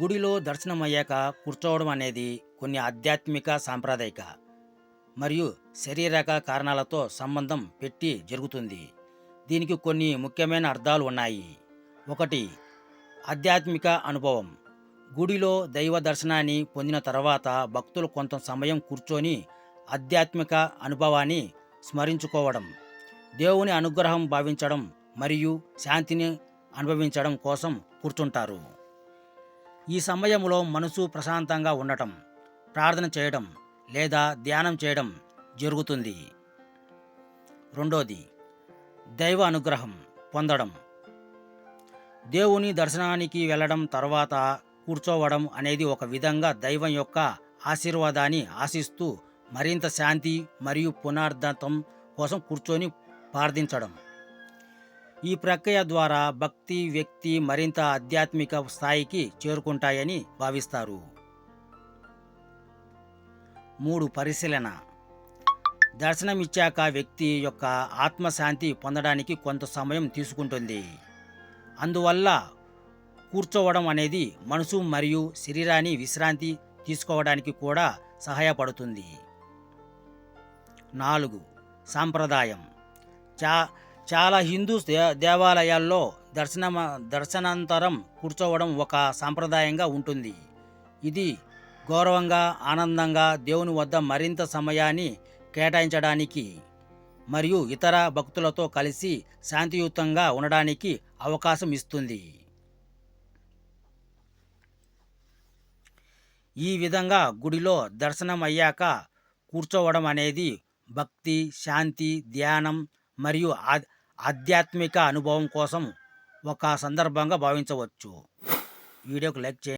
గుడిలో దర్శనమయ్యాక కూర్చోవడం అనేది కొన్ని ఆధ్యాత్మిక సాంప్రదాయిక మరియు శరీరక కారణాలతో సంబంధం పెట్టి జరుగుతుంది. దీనికి కొన్ని ముఖ్యమైన అర్థాలు ఉన్నాయి. ఒకటి ఆధ్యాత్మిక అనుభవం. గుడిలో దైవ దర్శనాన్ని పొందిన తర్వాత భక్తులు కొంత సమయం కూర్చొని ఆధ్యాత్మిక అనుభవాన్ని స్మరించుకోవడం దేవుని అనుగ్రహం భావించడం మరియు శాంతిని అనుభవించడం కోసం కూర్చుంటారు. ఈ సమయంలో మనసు ప్రశాంతంగా ఉండటం ప్రార్థన చేయడం లేదా ధ్యానం చేయడం జరుగుతుంది. రెండోది దైవ అనుగ్రహం పొందడం. దేవుని దర్శనానికి వెళ్ళడం తర్వాత కూర్చోవడం అనేది ఒక విధంగా దైవం యొక్క ఆశీర్వాదాన్ని ఆశిస్తూ మరింత శాంతి మరియు పునర్ధతం కోసం కూర్చొని ప్రార్థించడం. ఈ ప్రక్రియ ద్వారా భక్తి వ్యక్తి మరింత ఆధ్యాత్మిక స్థాయికి చేరుకుంటాయని భావిస్తారు. మూడు పరిశీలన. దర్శనమిచ్చాక వ్యక్తి యొక్క ఆత్మశాంతి పొందడానికి కొంత సమయం తీసుకుంటుంది. అందువల్ల కూర్చోవడం అనేది మనసు మరియు శరీరాన్ని విశ్రాంతి తీసుకోవడానికి కూడా సహాయపడుతుంది. నాలుగు. సాంప్రదాయం. చా చాలా హిందూ దే- దేవాలయాల్లో దర్శన దర్శనాంతరం కూర్చోవడం ఒక సాంప్రదాయంగా ఉంటుంది. ఇది గౌరవంగా ఆనందంగా దేవుని వద్ద మరింత సమయాన్ని కేటాయించడానికి మరియు ఇతర భక్తులతో కలిసి శాంతియుతంగా ఉండడానికి అవకాశం ఇస్తుంది. ఈ విధంగా గుడిలో దర్శనం అయ్యాక కూర్చోవడం అనేది భక్తి శాంతి ధ్యానం మరియు ఆధ్యాత్మిక అనుభవం కోసం ఒక సందర్భంగా భావించవచ్చు. వీడియోకి లైక్ చేయండి.